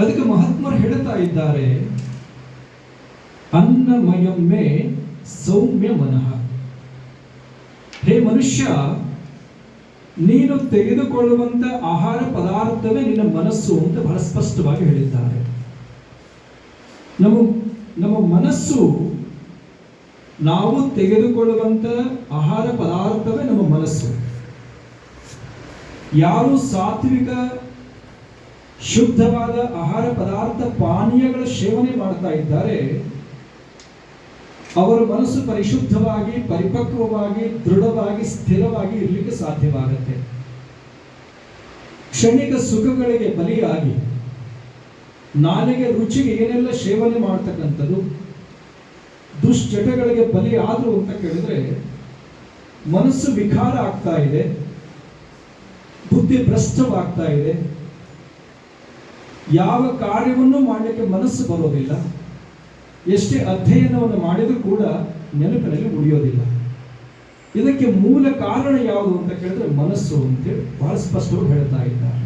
ಅದಕ್ಕೆ ಮಹಾತ್ಮರು ಹೇಳುತ್ತಾ ಇದ್ದಾರೆ, ಅನ್ನಮಯಮ್ಮೆ ಸೌಮ್ಯ ಮನಃ. ಹೇ ಮನುಷ್ಯ, ನೀನು ತೆಗೆದುಕೊಳ್ಳುವಂತ ಆಹಾರ ಪದಾರ್ಥವೇ ನಿನ್ನ ಮನಸ್ಸು ಅಂತ ಬಹಳ ಸ್ಪಷ್ಟವಾಗಿ ಹೇಳಿದ್ದಾರೆ. ನಮ್ಮ ನಮ್ಮ ಮನಸ್ಸು, ನಾವು ತೆಗೆದುಕೊಳ್ಳುವಂತ ಆಹಾರ ಪದಾರ್ಥವೇ ನಮ್ಮ ಮನಸ್ಸು. ಯಾರು ಸಾತ್ವಿಕ ಶುದ್ಧವಾದ ಆಹಾರ ಪದಾರ್ಥ ಪಾನೀಯಗಳ ಸೇವನೆ ಮಾಡ್ತಾ ಇದ್ದಾರೆ. ಅವರ ಮನಸ್ಸು ಪರಿಶುದ್ಧವಾಗಿ, ಪರಿಪಕ್ವವಾಗಿ, ದೃಢವಾಗಿ, ಸ್ಥಿರವಾಗಿ ಇರಲಿಕ್ಕೆ ಸಾಧ್ಯವಾಗುತ್ತೆ. ಕ್ಷಣಿಕ ಸುಖಗಳಿಗೆ ಬಲಿಯಾಗಿ, ನಾಲಿಗೆ ರುಚಿಗೆ ಏನೆಲ್ಲ ಸೇವನೆ ಮಾಡ್ತಕ್ಕಂಥದ್ದು, ದುಶ್ಚಟಗಳಿಗೆ ಬಲಿ ಅಂತ ಕೇಳಿದ್ರೆ, ಮನಸ್ಸು ವಿಕಾರ ಆಗ್ತಾ ಇದೆ, ಬುದ್ಧಿ ಭ್ರಷ್ಟವಾಗ್ತಾ ಇದೆ ಯಾವ ಕಾರ್ಯವನ್ನು ಮಾಡಲಿಕ್ಕೆ ಮನಸ್ಸು ಬರೋದಿಲ್ಲ. ಎಷ್ಟೇ ಅಧ್ಯಯನವನ್ನು ಮಾಡಿದರೂ ಕೂಡ ನೆನಪಿನಲ್ಲಿ ಉಳಿಯೋದಿಲ್ಲ. ಇದಕ್ಕೆ ಮೂಲ ಕಾರಣ ಯಾವುದು ಅಂತ ಕೇಳಿದ್ರೆ ಮನಸ್ಸು ಅಂತೇಳಿ ಬಹಳ ಸ್ಪಷ್ಟವಾಗಿ ಹೇಳ್ತಾ ಇದ್ದಾರೆ.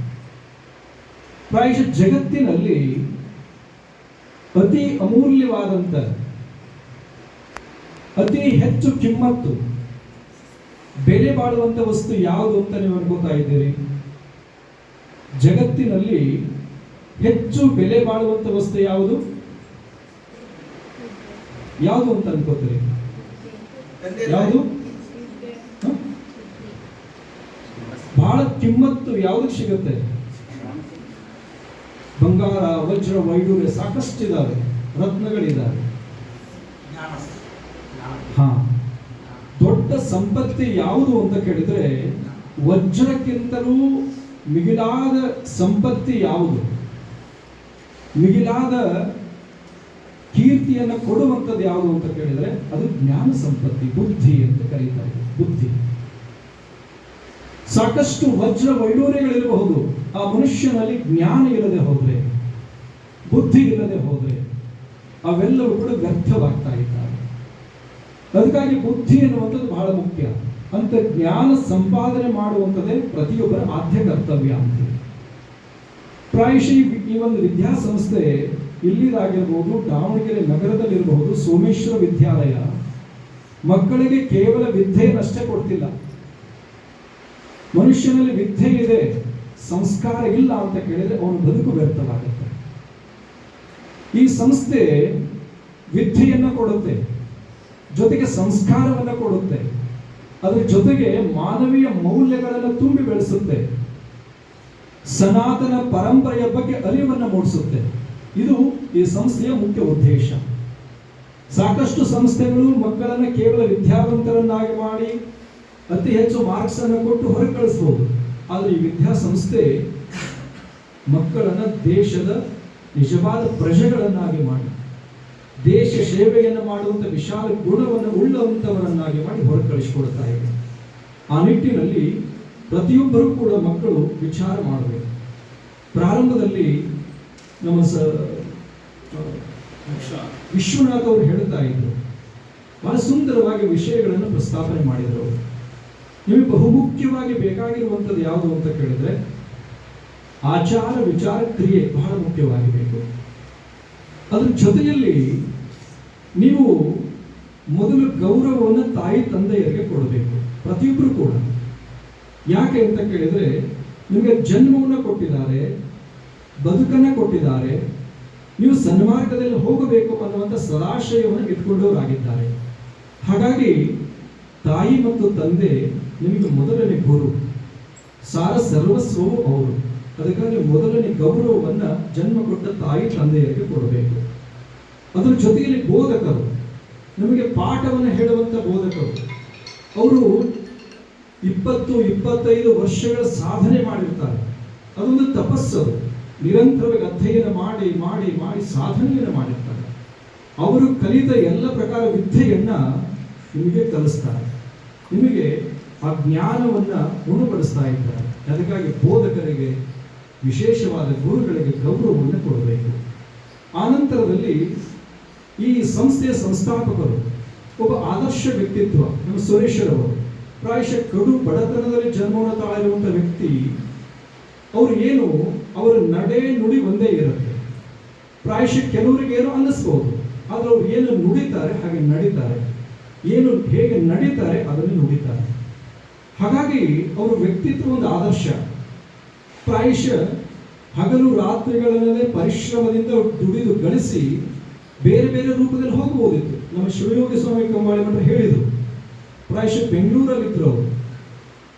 ಪ್ರಾಯಶಃ ಜಗತ್ತಿನಲ್ಲಿ ಅತಿ ಅಮೂಲ್ಯವಾದಂತ, ಅತಿ ಹೆಚ್ಚು ಕಿಮ್ಮತ್ತು, ಬೆಲೆ ಬಾಳುವಂತ ವಸ್ತು ಯಾವುದು ಅಂತ ನೀವು ಅನ್ಕೋತಾ ಇದ್ದೀರಿ? ಜಗತ್ತಿನಲ್ಲಿ ಹೆಚ್ಚು ಬೆಲೆ ಬಾಳುವಂತ ವಸ್ತು ಯಾವುದು? ಯಾವುದು ಅಂತ ಅನ್ಕೋತೀರಿ? ಯಾವುದು? ಬಹಳ ಕಿಮ್ಮತ್ತು ಯಾವ್ದಕ್ಕೆ ಸಿಗುತ್ತೆ? ಬಂಗಾರ, ವಜ್ರ ವೈಡೂರ್ಯ ಸಾಕಷ್ಟು ಇದಾವೆ ರತ್ನಗಳಿದ್ದಾವೆ ಹಾ. ದೊಡ್ಡ ಸಂಪತ್ತಿ ಯಾವುದು ಅಂತ ಕೇಳಿದ್ರೆ ವಜ್ರಕ್ಕಿಂತಲೂ ಮಿಗಿಲಾದ ಸಂಪತ್ತಿ ಯಾವುದು? ಮಿಗಿಲಾದ ಕೀರ್ತಿಯನ್ನು ಕೊಡುವಂಥದ್ದು ಯಾವುದು ಅಂತ ಕೇಳಿದರೆ ಅದು ಜ್ಞಾನ ಸಂಪತ್ತಿ, ಬುದ್ಧಿ ಅಂತ ಕರೀತಾರೆ. ಬುದ್ಧಿ. ಸಾಕಷ್ಟು ವಜ್ರ ವೈಡೂರ್ಯಗಳಿರಬಹುದು ಆ ಮನುಷ್ಯನಲ್ಲಿ ಜ್ಞಾನ ಇಲ್ಲದೆ ಹೋದ್ರೆ, ಬುದ್ಧಿ ಇಲ್ಲದೆ ಹೋದ್ರೆ, ಅವೆಲ್ಲವೂ ಕೂಡ ವ್ಯರ್ಥವಾಗ್ತಾ ಇದ್ದಾರೆ ಅದಕ್ಕಾಗಿ ಬುದ್ಧಿ ಎನ್ನುವಂಥದ್ದು ಬಹಳ ಮುಖ್ಯ. ಅಂತ ಜ್ಞಾನ ಸಂಪಾದನೆ ಮಾಡುವಂಥದ್ದೇ ಪ್ರತಿಯೊಬ್ಬರ ಆದ್ಯ ಕರ್ತವ್ಯ ಅಂತ ಪ್ರಾಯಶಃ ಈ- ಒಂದು ವಿದ್ಯಾಸಂಸ್ಥೆ ಇಲ್ಲಿದಾಗಿರ್ಬೋದು ದಾವಣಗೆರೆ ನಗರದಲ್ಲಿರಬಹುದು, ಸೋಮೇಶ್ವರ ವಿದ್ಯಾಲಯ. ಮಕ್ಕಳಿಗೆ ಕೇವಲ ವಿದ್ಯೆಯನ್ನಷ್ಟೇ ಕೊಡ್ತಿಲ್ಲ. ಮನುಷ್ಯನಲ್ಲಿ ವಿದ್ಯೆ ಇದೆ, ಸಂಸ್ಕಾರ ಇಲ್ಲ ಅಂತ ಕೇಳಿದರೆ ಅವನು ಬದುಕು ವ್ಯರ್ಥವಾಗುತ್ತೆ. ಈ ಸಂಸ್ಥೆ ವಿದ್ಯೆಯನ್ನ ಕೊಡುತ್ತೆ, ಜೊತೆಗೆ ಸಂಸ್ಕಾರವನ್ನ ಕೊಡುತ್ತೆ. ಅದರ ಜೊತೆಗೆ ಮಾನವೀಯ ಮೌಲ್ಯಗಳನ್ನು ತುಂಬಿ ಬೆಳೆಸುತ್ತೆ. ಸನಾತನ ಪರಂಪರೆಯ ಬಗ್ಗೆ ಅರಿವನ್ನು ಮೂಡಿಸುತ್ತೆ. ಇದು ಈ ಸಂಸ್ಥೆಯ ಮುಖ್ಯ ಉದ್ದೇಶ. ಸಾಕಷ್ಟು ಸಂಸ್ಥೆಗಳು ಮಕ್ಕಳನ್ನು ಕೇವಲ ವಿದ್ಯಾವಂತರನ್ನಾಗಿ ಮಾಡಿ ಅತಿ ಹೆಚ್ಚು ಮಾರ್ಕ್ಸ್ ಅನ್ನು ಕೊಟ್ಟು ಹೊರಗೆ ಕಳಿಸ್ಬೋದು. ಆದರೆ ಈ ವಿದ್ಯಾಸಂಸ್ಥೆ ಮಕ್ಕಳನ್ನು ದೇಶದ ನಿಜವಾದ ಪ್ರಜೆಗಳನ್ನಾಗಿ ಮಾಡಿ, ದೇಶ ಸೇವೆಯನ್ನು ಮಾಡುವಂಥ ವಿಶಾಲ ಗುಣವನ್ನು ಉಳ್ಳವಂಥವರನ್ನಾಗಿ ಮಾಡಿ ಹೊರಗೆ ಕಳಿಸಿಕೊಡ್ತಾ ಇದೆ. ಆ ನಿಟ್ಟಿನಲ್ಲಿ ಪ್ರತಿಯೊಬ್ಬರೂ ಕೂಡ ಮಕ್ಕಳು ವಿಚಾರ ಮಾಡಬೇಕು. ಪ್ರಾರಂಭದಲ್ಲಿ ನಮ್ಮ ಸ ವಿಶ್ವನಾಥ್ ಅವರು ಹೇಳ್ತಾ ಇದ್ರು, ಬಹಳ ಸುಂದರವಾಗಿ ವಿಷಯಗಳನ್ನು ಪ್ರಸ್ತಾಪನೆ ಮಾಡಿದರು. ನಿಮಗೆ ಬಹುಮುಖ್ಯವಾಗಿ ಬೇಕಾಗಿರುವಂಥದ್ದು ಯಾವುದು ಅಂತ ಕೇಳಿದ್ರೆ, ಆಚಾರ ವಿಚಾರ ಕ್ರಿಯೆ ಬಹಳ ಮುಖ್ಯವಾಗಿ ಬೇಕು ಅದ್ರ ಜೊತೆಯಲ್ಲಿ ನೀವು ಮೊದಲು ಗೌರವವನ್ನು ತಾಯಿ ತಂದೆಯರಿಗೆ ಕೊಡಬೇಕು, ಪ್ರತಿಯೊಬ್ಬರು ಕೂಡ. ಯಾಕೆ ಅಂತ ಕೇಳಿದ್ರೆ, ನಿಮಗೆ ಜನ್ಮವನ್ನು ಕೊಟ್ಟಿದ್ದಾರೆ, ಬದುಕನ್ನ ಕೊಟ್ಟಿದ್ದಾರೆ, ನೀವು ಸನ್ಮಾರ್ಗದಲ್ಲಿ ಹೋಗಬೇಕು ಅನ್ನುವಂಥ ಸದಾಶಯವನ್ನು ಇಟ್ಕೊಂಡವರಾಗಿದ್ದಾರೆ. ಹಾಗಾಗಿ ತಾಯಿ ಮತ್ತು ತಂದೆ ನಿಮಗೆ ಮೊದಲನೇ ಗುರು, ಸಾರ ಸರ್ವಸ್ವವು ಅವರು. ಅದಕ್ಕಾಗಿ ಮೊದಲನೇ ಗೌರವವನ್ನು ಜನ್ಮ ಕೊಟ್ಟ ತಾಯಿ ತಂದೆಯರಿಗೆ ಕೊಡಬೇಕು. ಅದರ ಜೊತೆಯಲ್ಲಿ ಬೋಧಕರು, ನಮಗೆ ಪಾಠವನ್ನು ಹೇಳುವಂಥ ಬೋಧಕರು, ಅವರು ಇಪ್ಪತ್ತು, ಇಪ್ಪತ್ತೈದು ವರ್ಷಗಳ ಸಾಧನೆ ಮಾಡಿರ್ತಾರೆ. ಅದೊಂದು ತಪಸ್ಸು. ನಿರಂತರವಾಗಿ ಅಧ್ಯಯನ ಮಾಡಿ ಮಾಡಿ ಮಾಡಿ ಸಾಧನೆಯನ್ನು ಮಾಡಿರ್ತಾರೆ. ಅವರು ಕಲಿತ ಎಲ್ಲ ಪ್ರಕಾರ ವಿದ್ಯೆಯನ್ನು ನಿಮಗೆ ಕಲಿಸ್ತಾರೆ. ನಿಮಗೆ ಆ ಜ್ಞಾನವನ್ನು ಗುಣಪಡಿಸ್ತಾ ಇದ್ದಾರೆ. ಅದಕ್ಕಾಗಿ ಬೋಧಕರಿಗೆ, ವಿಶೇಷವಾದ ಗುರುಗಳಿಗೆ ಗೌರವವನ್ನು ಕೊಡಬೇಕು. ಆನಂತರದಲ್ಲಿ ಈ ಸಂಸ್ಥೆಯ ಸಂಸ್ಥಾಪಕರು, ಒಬ್ಬ ಆದರ್ಶ ವ್ಯಕ್ತಿತ್ವ, ನಮ್ಮ ಸುರೇಶ್ವರ್ ಅವರು ಪ್ರಾಯಶಃ ಕಡು ಬಡತನದಲ್ಲಿ ಜನ್ಮವನ್ನು ತಾಳಿರುವಂಥ ವ್ಯಕ್ತಿ, ಅವರು ಏನು, ಅವರ ನಡೆ ನುಡಿ ಒಂದೇ ಇರುತ್ತೆ. ಪ್ರಾಯಶಃ ಕೆಲವರಿಗೆ ಏನೋ ಅನ್ನಿಸ್ಬೋದು, ಆದರೆ ಅವ್ರು ಏನು ನುಡಿತಾರೆ, ಹಾಗೆ ನಡೀತಾರೆ. ಏನು ಹೇಗೆ ನಡೀತಾರೆ, ಅದನ್ನು ನುಡಿತಾರೆ. ಹಾಗಾಗಿ ಅವರ ವ್ಯಕ್ತಿತ್ವ ಒಂದು ಆದರ್ಶ. ಪ್ರಾಯಶಃ ಹಗಲು ರಾತ್ರಿಗಳಲ್ಲೇ ಪರಿಶ್ರಮದಿಂದ ದುಡಿದು ಗಳಿಸಿ ಬೇರೆ ಬೇರೆ ರೂಪದಲ್ಲಿ ಹೋಗಬಹುದಿತ್ತು. ನಮ್ಮ ಶಿವಯೋಗಿ ಸ್ವಾಮಿ ಕಂಬಾಳಿ ಮಠ ಹೇಳಿದರು ಪ್ರಾಯಶಃ ಬೆಂಗಳೂರಲ್ಲಿದ್ದರು ಅವರು.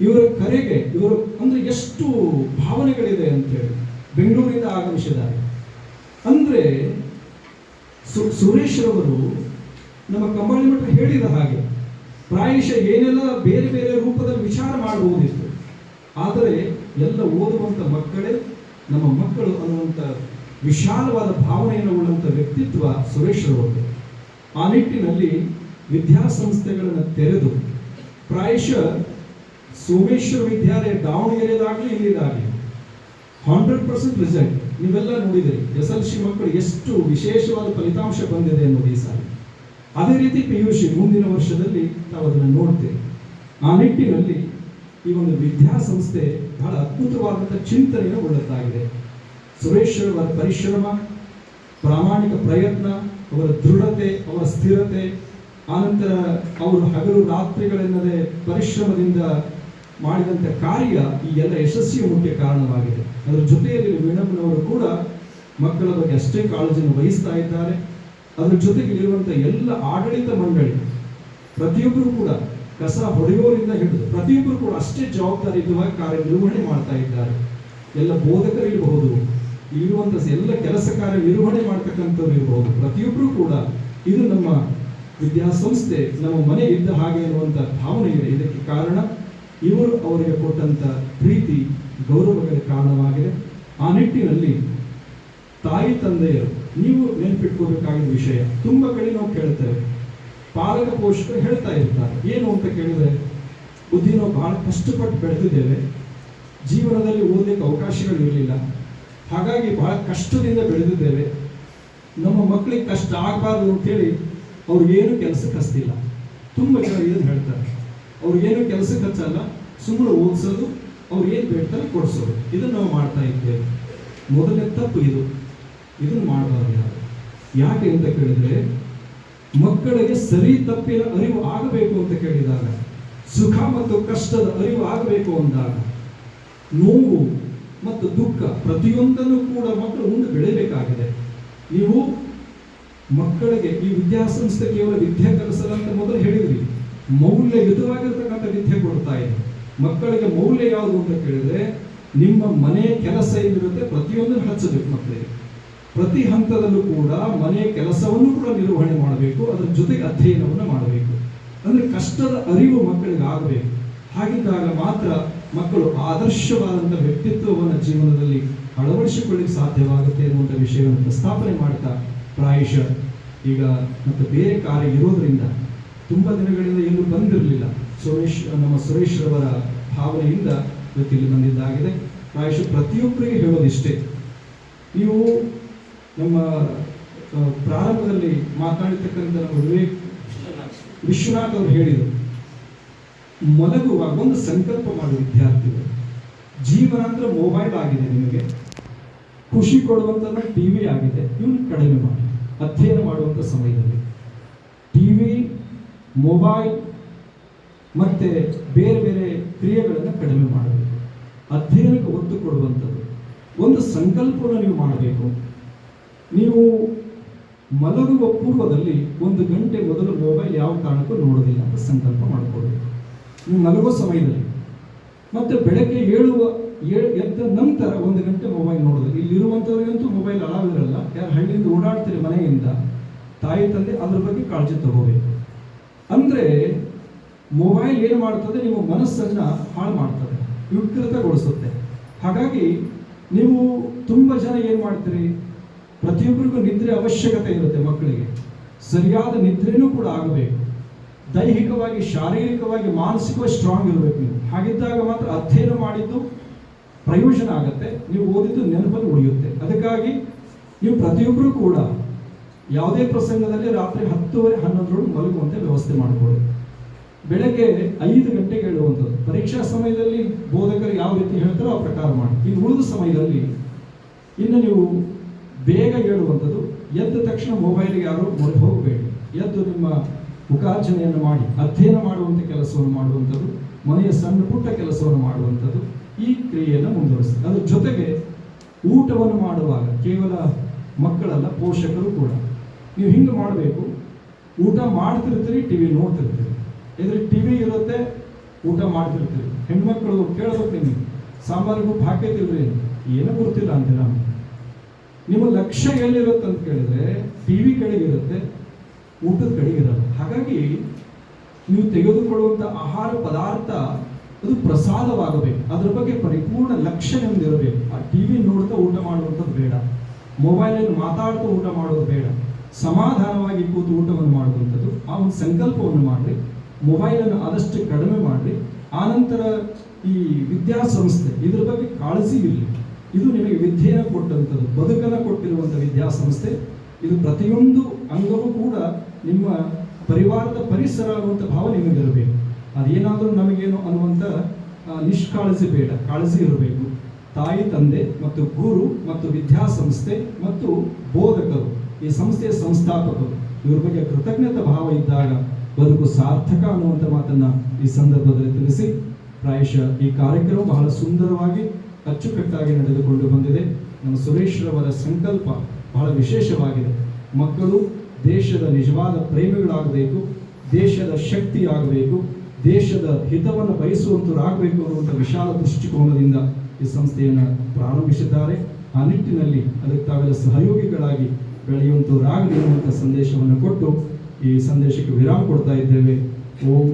ಇವರ ಕರೆಗೆ, ಇವರು ಅಂದ್ರೆ ಎಷ್ಟು ಭಾವನೆಗಳಿದೆ ಅಂತೇಳಿ ಬೆಂಗಳೂರಿಂದ ಆಗಮಿಸಿದ್ದಾರೆ. ಅಂದರೆ ಸು- ಸುರೇಶ್ ರವರು ನಮ್ಮ ಕಂಬಳಿ ಮಠ ಹೇಳಿದ ಹಾಗೆ, ಪ್ರಾಯಶಃ ಏನೆಲ್ಲ ಬೇರೆ ಬೇರೆ ರೂಪದಲ್ಲಿ ವಿಚಾರ ಮಾಡಬಹುದಿತ್ತು, ಆದರೆ ಎಲ್ಲ ಓದುವಂಥ ಮಕ್ಕಳೇ, ನಮ್ಮ ಮಕ್ಕಳು ಅನ್ನುವಂಥ ವಿಶಾಲವಾದ ಭಾವನೆಯನ್ನು ಉಳ್ಳಂಥ ವ್ಯಕ್ತಿತ್ವ ಸುರೇಶ್ ರವರು ಆ ನಿಟ್ಟಿನಲ್ಲಿ ವಿದ್ಯಾಸಂಸ್ಥೆಗಳನ್ನು ತೆರೆದು, ಪ್ರಾಯಶಃ ಸೋಮೇಶ್ವರ ವಿದ್ಯಾಲಯ ದಾವಣಗೆರೆದಾಗಲಿ ಇಲ್ಲಿದಾಗಲಿ ಹಂಡ್ರೆಡ್ ಪರ್ಸೆಂಟ್ ರಿಸಲ್ಟ್ ನೀವೆಲ್ಲ ನೋಡಿದಿರಿ, ಎಸ್ ಎಲ್ ಸಿ ಮಕ್ಕಳು ಎಷ್ಟು ವಿಶೇಷವಾದ ಫಲಿತಾಂಶ ಬಂದಿದೆ ಅನ್ನೋದು ಈ ಸಾರಿ ಅದೇ ರೀತಿ ಪಿ ಯು ಸಿ ಮುಂದಿನ ವರ್ಷದಲ್ಲಿ ನಾವು ಅದನ್ನು ನೋಡ್ತೇವೆ. ಆ ನಿಟ್ಟಿನಲ್ಲಿ ಈ ಒಂದು ವಿದ್ಯಾಸಂಸ್ಥೆ ಬಹಳ ಅದ್ಭುತವಾದಂಥ ಚಿಂತನೆಯನ್ನು ಒಳ್ಳೆದಾಗಿದೆ. ಸುರೇಶ್ ಅವರ ಪರಿಶ್ರಮ, ಪ್ರಾಮಾಣಿಕ ಪ್ರಯತ್ನ, ಅವರ ದೃಢತೆ, ಅವರ ಸ್ಥಿರತೆ ಆನಂತರ ಅವರು ಹಗಲು ರಾತ್ರಿಗಳೆನ್ನದೆ ಪರಿಶ್ರಮದಿಂದ ಮಾಡಿದಂಥ ಕಾರ್ಯ ಈ ಎಲ್ಲ ಯಶಸ್ಸಿಗೆ ಮುಖ್ಯ ಕಾರಣವಾಗಿದೆ. ಅದರ ಜೊತೆಯಲ್ಲಿ ವೀಣಮ್ಮನವರು ಕೂಡ ಮಕ್ಕಳ ಬಗ್ಗೆ ಅಷ್ಟೇ ಕಾಳಜಿಯನ್ನು ವಹಿಸ್ತಾ ಇದ್ದಾರೆ. ಅದರ ಜೊತೆಗೆ ಇರುವಂಥ ಎಲ್ಲ ಆಡಳಿತ ಮಂಡಳಿ, ಪ್ರತಿಯೊಬ್ಬರು ಕೂಡ ಕಸ ಹೊಡೆಯೋರಿಂದ ಹಿಡಿದು ಪ್ರತಿಯೊಬ್ಬರು ಕೂಡ ಅಷ್ಟೇ ಜವಾಬ್ದಾರಿಯುತವಾಗಿ ಕಾರ್ಯನಿರ್ವಹಣೆ ಮಾಡ್ತಾ ಇದ್ದಾರೆ. ಎಲ್ಲ ಬೋಧಕರು ಇರಬಹುದು, ಇರುವಂತ ಎಲ್ಲ ಕೆಲಸ ಕಾರ್ಯ ನಿರ್ವಹಣೆ ಮಾಡ್ತಕ್ಕಂಥವ್ರು ಇರಬಹುದು, ಪ್ರತಿಯೊಬ್ಬರು ಕೂಡ ಇದು ನಮ್ಮ ವಿದ್ಯಾಸಂಸ್ಥೆ ನಮ್ಮ ಮನೆ ಇದ್ದ ಹಾಗೆ ಅನ್ನುವಂಥ ಭಾವನೆ ಇದೆ. ಇದಕ್ಕೆ ಕಾರಣ ಇವರು ಅವರಿಗೆ ಕೊಟ್ಟಂತ ಪ್ರೀತಿ, ಗೌರವಗಳ ಕಾರಣವಾಗಿದೆ. ಆ ನಿಟ್ಟಿನಲ್ಲಿ ತಾಯಿ, ತಂದೆಯರು, ನೀವು ನೆನಪಿಟ್ಕೋಬೇಕಾಗಿದ್ದ ವಿಷಯ, ತುಂಬಾ ಕಡೆ ನಾವು ಕೇಳ್ತೇವೆ. ಪಾಲಕ, ಪೋಷಕರು ಹೇಳ್ತಾ ಇರ್ತಾರೆ. ಏನು ಅಂತ ಕೇಳಿದ್ರೆ ಬುದ್ಧಿ ನಾವು ಬಹಳ ಕಷ್ಟಪಟ್ಟು ಬೆಳೆದಿದ್ದೇವೆ. ಜೀವನದಲ್ಲಿ ಓದಲಿಕ್ಕೆ ಅವಕಾಶಗಳು ಇರಲಿಲ್ಲ. ಹಾಗಾಗಿ ಬಹಳ ಕಷ್ಟದಿಂದ ಬೆಳೆದಿದ್ದೇವೆ. ನಮ್ಮ ಮಕ್ಕಳಿಗೆ ಕಷ್ಟ ಆಗಬಾರ್ದು ಅಂತೇಳಿ ಅವ್ರಿಗೇನು ಕೆಲಸಕ್ಕೆ ಹಚ್ತಿಲ್ಲ ತುಂಬ ಜನ ಇದನ್ನು ಹೇಳ್ತಾರೆ. ಅವ್ರಿಗೇನು ಕೆಲಸಕ್ಕೆ ಹಚ್ಚಲ್ಲ ಸುಮ್ಮನೆ ಓದಿಸೋದು ಅವ್ರು ಏನು ಬೇಡ್ತಾರೆ ಕೊಡಿಸೋದು. ಇದನ್ನು ನಾವು ಮಾಡ್ತಾ ಇದ್ದೇವೆ. ಮೊದಲನೇ ತಪ್ಪು ಇದು. ಇದನ್ನು ಮಾಡಬಾರ್ದು ಯಾರು? ಯಾಕೆ ಅಂತ ಕೇಳಿದ್ರೆ, ಮಕ್ಕಳಿಗೆ ಸರಿ ತಪ್ಪಿನ ಅರಿವು ಆಗಬೇಕು ಅಂತ ಕೇಳಿದಾಗ, ಸುಖ ಮತ್ತು ಕಷ್ಟದ ಅರಿವು ಆಗಬೇಕು ಅಂದಾಗ, ನೋವು ಮತ್ತು ದುಃಖ ಪ್ರತಿಯೊಂದನ್ನು ಕೂಡ ಮಕ್ಕಳು ಮುಂದೆ ಬೆಳೆಯಬೇಕಾಗಿದೆ ನೀವು ಮಕ್ಕಳಿಗೆ ಈ ವಿದ್ಯಾಸಂಸ್ಥೆ ಕೇವಲ ವಿದ್ಯೆ ಕಲಿಸಲ್ಲ ಅಂತ ಮೊದಲು ಹೇಳಿದ್ರಿ ಮೌಲ್ಯಯುತವಾಗಿರ್ತಕ್ಕಂಥ ವಿದ್ಯೆ ಕೊಡ್ತಾ ಇದೆ. ಮಕ್ಕಳಿಗೆ ಮೌಲ್ಯ ಯಾವುದು ಅಂತ ಕೇಳಿದ್ರೆ ನಿಮ್ಮ ಮನೆ ಕೆಲಸ ಏನಿರುತ್ತೆ ಪ್ರತಿಯೊಂದನ್ನು ಹಚ್ಚಬೇಕು ಮಕ್ಕಳಿಗೆ. ಪ್ರತಿ ಹಂತದಲ್ಲೂ ಕೂಡ ಮನೆ ಕೆಲಸವನ್ನು ಕೂಡ ನಿರ್ವಹಣೆ ಮಾಡಬೇಕು, ಅದರ ಜೊತೆಗೆ ಅಧ್ಯಯನವನ್ನು ಮಾಡಬೇಕು. ಅಂದ್ರೆ ಕಷ್ಟದ ಅರಿವು ಮಕ್ಕಳಿಗೆ ಆಗಬೇಕು. ಹಾಗಿದ್ದಾಗ ಮಾತ್ರ ಮಕ್ಕಳು ಆದರ್ಶವಾದಂಥ ವ್ಯಕ್ತಿತ್ವವನ್ನು ಜೀವನದಲ್ಲಿ ಅಳವಡಿಸಿಕೊಳ್ಳಿಕ್ಕೆ ಸಾಧ್ಯವಾಗುತ್ತೆ ಅನ್ನುವಂಥ ವಿಷಯವನ್ನು ಪ್ರಸ್ತಾಪನೆ ಮಾಡ್ತಾ ಪ್ರಾಯಶಃ. ಈಗ ಮತ್ತು ಬೇರೆ ಕಾರ್ಯ ಇರೋದ್ರಿಂದ ತುಂಬ ದಿನಗಳಿಂದ ಎಲ್ಲೂ ಬಂದಿರಲಿಲ್ಲ. ಸುರೇಶ್ ನಮ್ಮ ಸುರೇಶ್ ರವರ ಭಾವನೆಯಿಂದ ಇವತ್ತಿಲ್ಲಿ ಬಂದಿದ್ದಾಗಿದೆ. ಪ್ರಾಯಶಃ ಪ್ರತಿಯೊಬ್ಬರಿಗೆ ಹೇಳೋದಿಷ್ಟೇ ನೀವು ನಮ್ಮ ಪ್ರಾರಂಭದಲ್ಲಿ ಮಾತನಾಡಿರ್ತಕ್ಕಂಥ ನಮ್ಮ ವಿವೇಕ್ ವಿಶ್ವನಾಥ್ ಅವರು ಹೇಳಿದರು, ಮಲಗುವಾಗ ಒಂದು ಸಂಕಲ್ಪ ಮಾಡಿ ವಿದ್ಯಾರ್ಥಿಗಳು. ಜೀವನ ಅಂದ್ರೆ ಮೊಬೈಲ್ ಆಗಿದೆ ನಿಮಗೆ. ಖುಷಿ ಕೊಡುವಂತ ಟಿವಿ ಆಗಿದೆ. ಇವನು ಕಡಿಮೆ ಮಾಡಿ. ಅಧ್ಯಯನ ಮಾಡುವಂತ ಸಮಯದಲ್ಲಿ ಟಿವಿ ಮೊಬೈಲ್ ಮತ್ತೆ ಬೇರೆ ಬೇರೆ ಕ್ರಿಯೆಗಳನ್ನು ಕಡಿಮೆ ಮಾಡಬೇಕು. ಅಧ್ಯಯನಕ್ಕೆ ಒತ್ತು ಕೊಡುವಂಥದ್ದು. ಒಂದು ಸಂಕಲ್ಪವನ್ನು ನೀವು ಮಾಡಬೇಕು. ನೀವು ಮಲಗುವ ಪೂರ್ವದಲ್ಲಿ ಒಂದು ಗಂಟೆ ಮೊದಲು ಮೊಬೈಲ್ ಯಾವ ಕಾರಣಕ್ಕೂ ನೋಡೋದಿಲ್ಲ ಅಂತ ಸಂಕಲ್ಪ ಮಾಡಿಕೊಳ್ಬೇಕು ನೀವು ಮಲಗುವ ಸಮಯದಲ್ಲಿ. ಮತ್ತೆ ಬೆಳಗ್ಗೆ ಏಳುವ ಏಳು ಎದ್ದ ನಂತರ ಒಂದು ಗಂಟೆ ಮೊಬೈಲ್ ನೋಡೋದು ಇಲ್ಲಿರುವಂಥವ್ರಿಗಂತೂ ಮೊಬೈಲ್ ಅಳಾವಿರಲ್ಲ ಯಾರು ಹಳ್ಳಿಯಿಂದ ಓಡಾಡ್ತೀರಿ ಮನೆಯಿಂದ ತಾಯಿ, ತಂದೆ ಅದ್ರ ಬಗ್ಗೆ ಕಾಳಜಿ ತಗೋಬೇಕು. ಅಂದ್ರೆ ಮೊಬೈಲ್ ಏನು ಮಾಡ್ತದೆ? ನಿಮ್ಮ ಮನಸ್ಸನ್ನ ಹಾಳು ಮಾಡ್ತದೆ. ವಿಕೃತಗೊಳಿಸುತ್ತೆ. ಹಾಗಾಗಿ ನೀವು ತುಂಬ ಜನ ಏನು ಮಾಡ್ತೀರಿ? ಪ್ರತಿಯೊಬ್ಬರಿಗೂ ನಿದ್ರೆ ಅವಶ್ಯಕತೆ ಇರುತ್ತೆ ಮಕ್ಕಳಿಗೆ. ಸರಿಯಾದ ನಿದ್ರೆನೂ ಕೂಡ ಆಗಬೇಕು. ದೈಹಿಕವಾಗಿ, ಶಾರೀರಿಕವಾಗಿ, ಮಾನಸಿಕವಾಗಿ ಸ್ಟ್ರಾಂಗ್ ಇರಬೇಕು ನೀವು. ಹಾಗಿದ್ದಾಗ ಮಾತ್ರ ಅಧ್ಯಯನ ಮಾಡಿದ್ದು ಪ್ರಯೋಜನ ಆಗುತ್ತೆ, ನೀವು ಓದಿದ್ದು ನೆನಪಲ್ಲಿ ಉಳಿಯುತ್ತೆ. ಅದಕ್ಕಾಗಿ ನೀವು ಪ್ರತಿಯೊಬ್ಬರು ಕೂಡ ಯಾವುದೇ ಪ್ರಸಂಗದಲ್ಲಿ ರಾತ್ರಿ ಹತ್ತುವರೆ, ಹನ್ನೊಂದರೊಳಗೆ ಮಲಗುವಂತೆ ವ್ಯವಸ್ಥೆ ಮಾಡಿಕೊಳ್ಳಿ ಬೆಳಗ್ಗೆ ಐದು ಗಂಟೆಗೆ ಹೇಳುವಂಥದ್ದು ಪರೀಕ್ಷಾ ಸಮಯದಲ್ಲಿ ಬೋಧಕರು ಯಾವ ರೀತಿ ಹೇಳ್ತಾರೋ ಆ ಪ್ರಕಾರ ಮಾಡಿ. ಇನ್ನು ಉಳಿದ ಸಮಯದಲ್ಲಿ ಇನ್ನು ನೀವು ಬೇಗ ಹೇಳುವಂಥದ್ದು ಎದ್ದ ತಕ್ಷಣ ಮೊಬೈಲ್ಗೆ ಯಾರು ಮೊರೆ ಹೋಗಬೇಡಿ. ಎದ್ದು ನಿಮ್ಮ ಮುಖಾರ್ಜನೆಯನ್ನು ಮಾಡಿ. ಅಧ್ಯಯನ ಮಾಡುವಂಥ ಕೆಲಸವನ್ನು ಮಾಡುವಂಥದ್ದು. ಮನೆಯ ಸಣ್ಣ ಪುಟ್ಟ ಕೆಲಸವನ್ನು ಮಾಡುವಂಥದ್ದು. ಈ ಕ್ರಿಯೆಯನ್ನು ಮುಂದುವರಿಸ್ತದೆ. ಅದ್ರ ಜೊತೆಗೆ ಊಟವನ್ನು ಮಾಡುವಾಗ ಕೇವಲ ಮಕ್ಕಳಲ್ಲ, ಪೋಷಕರು ಕೂಡ. ನೀವು ಹಿಂಗೆ ಮಾಡಬೇಕು. ಊಟ ಮಾಡ್ತಿರ್ತೀರಿ, ಟಿ ವಿ ನೋಡ್ತಿರ್ತೀರಿ. ಇದ್ರೆ ಟಿವಿ ಇರುತ್ತೆ, ಊಟ ಮಾಡ್ತಿರ್ತೀರಿ. ಹೆಣ್ಮಕ್ಳು ಕೇಳಬೇಕು ನಿಮಗೆ ಸಾಂಬಾರಿಗೂ ಹಾಕೈತಿಲ್ರಿ. ಏನೂ ಗೊತ್ತಿಲ್ಲ ಅಂತೀರ? ನಿಮ್ಮ ಲಕ್ಷ್ಯ ಎಲ್ಲಿರುತ್ತೆ ಅಂತ ಕೇಳಿದ್ರೆ ಟಿವಿ ಕಡೆಗಿರುತ್ತೆ ಊಟದ ಕಡೆಗಿರಲ್ಲ ಹಾಗಾಗಿ ನೀವು ತೆಗೆದುಕೊಳ್ಳುವಂಥ ಆಹಾರ ಪದಾರ್ಥ ಅದು ಪ್ರಸಾದವಾಗಬೇಕು. ಅದ್ರ ಬಗ್ಗೆ ಪರಿಪೂರ್ಣ ಲಕ್ಷ್ಯ ನಿಮ್ದಿರಬೇಕು ಆ ಟಿವಿ ನೋಡ್ತಾ ಊಟ ಮಾಡುವಂಥದ್ದು ಬೇಡ. ಮೊಬೈಲಲ್ಲಿ ಮಾತಾಡ್ತಾ ಊಟ ಮಾಡೋದು ಬೇಡ. ಸಮಾಧಾನವಾಗಿ ಕೂತು ಊಟವನ್ನು ಮಾಡುವಂಥದ್ದು, ಆ ಒಂದು ಸಂಕಲ್ಪವನ್ನು ಮಾಡಿ ಮೊಬೈಲನ್ನು ಆದಷ್ಟು ಕಡಿಮೆ ಮಾಡಿ ಆನಂತರ ಈ ವಿದ್ಯಾಸಂಸ್ಥೆ, ಇದ್ರ ಬಗ್ಗೆ ಕಾಳಜಿ ಇರಲಿ. ಇದು ನಿಮಗೆ ವಿದ್ಯೆಯನ್ನು ಕೊಟ್ಟಂಥದ್ದು, ಬದುಕನ್ನು ಕೊಟ್ಟಿರುವಂಥ ವಿದ್ಯಾಸಂಸ್ಥೆ. ಇದು ಪ್ರತಿಯೊಂದು ಅಂಗವೂ ಕೂಡ ನಿಮ್ಮ ಪರಿವಾರದ ಪರಿಸರ ಆಗುವಂಥ ಭಾವ ನಿಮಗಿರಬೇಕು. ಅದೇನಾದರೂ ನಮಗೇನು ಅನ್ನುವಂಥ ನಿಷ್ಕಾಳಜಿ ಬೇಡ ಕಾಳಜಿ ಇರಬೇಕು. ತಾಯಿ, ತಂದೆ ಮತ್ತು ಗುರು ಮತ್ತು ವಿದ್ಯಾಸಂಸ್ಥೆ ಮತ್ತು ಬೋಧಕರು, ಈ ಸಂಸ್ಥೆಯ ಸಂಸ್ಥಾಪಕರು, ಇವ್ರ ಬಗ್ಗೆ ಕೃತಜ್ಞತೆ ಭಾವ ಇದ್ದಾಗ ಬದುಕು ಸಾರ್ಥಕ ಅನ್ನುವಂಥ ಮಾತನ್ನ ಈ ಸಂದರ್ಭದಲ್ಲಿ ತಿಳಿಸಿ. ಪ್ರಾಯಶಃ ಈ ಕಾರ್ಯಕ್ರಮ ಬಹಳ ಸುಂದರವಾಗಿ ಅಚ್ಚುಕಟ್ಟಾಗಿ ನಡೆದುಕೊಂಡು ಬಂದಿದೆ. ನಮ್ಮ ಸುರೇಶ್ ರವರ ಸಂಕಲ್ಪ ಬಹಳ ವಿಶೇಷವಾಗಿದೆ. ಮಕ್ಕಳು ದೇಶದ ನಿಜವಾದ ಪ್ರೇಮಿಗಳಾಗಬೇಕು, ದೇಶದ ಶಕ್ತಿ ಆಗಬೇಕು ದೇಶದ ಹಿತವನ್ನು ಬಯಸುವಂತರಾಗಬೇಕು ಅನ್ನುವಂಥ ವಿಶಾಲ ದೃಷ್ಟಿಕೋನದಿಂದ ಈ ಸಂಸ್ಥೆಯನ್ನು ಪ್ರಾರಂಭಿಸಿದ್ದಾರೆ. ಆ ನಿಟ್ಟಿನಲ್ಲಿ ಅದಕ್ಕೆ ತಾವೆಲ್ಲ ಸಹಯೋಗಿಗಳಾಗಿ ಬೆಳೆಯುವಂತವರಾಗಲಿ ಅನ್ನುವಂಥ ಸಂದೇಶವನ್ನು ಕೊಟ್ಟು ಈ ಸಂದೇಶಕ್ಕೆ ವಿರಾಮ ಕೊಡ್ತಾ ಇದ್ದೇವೆ. ಓಂ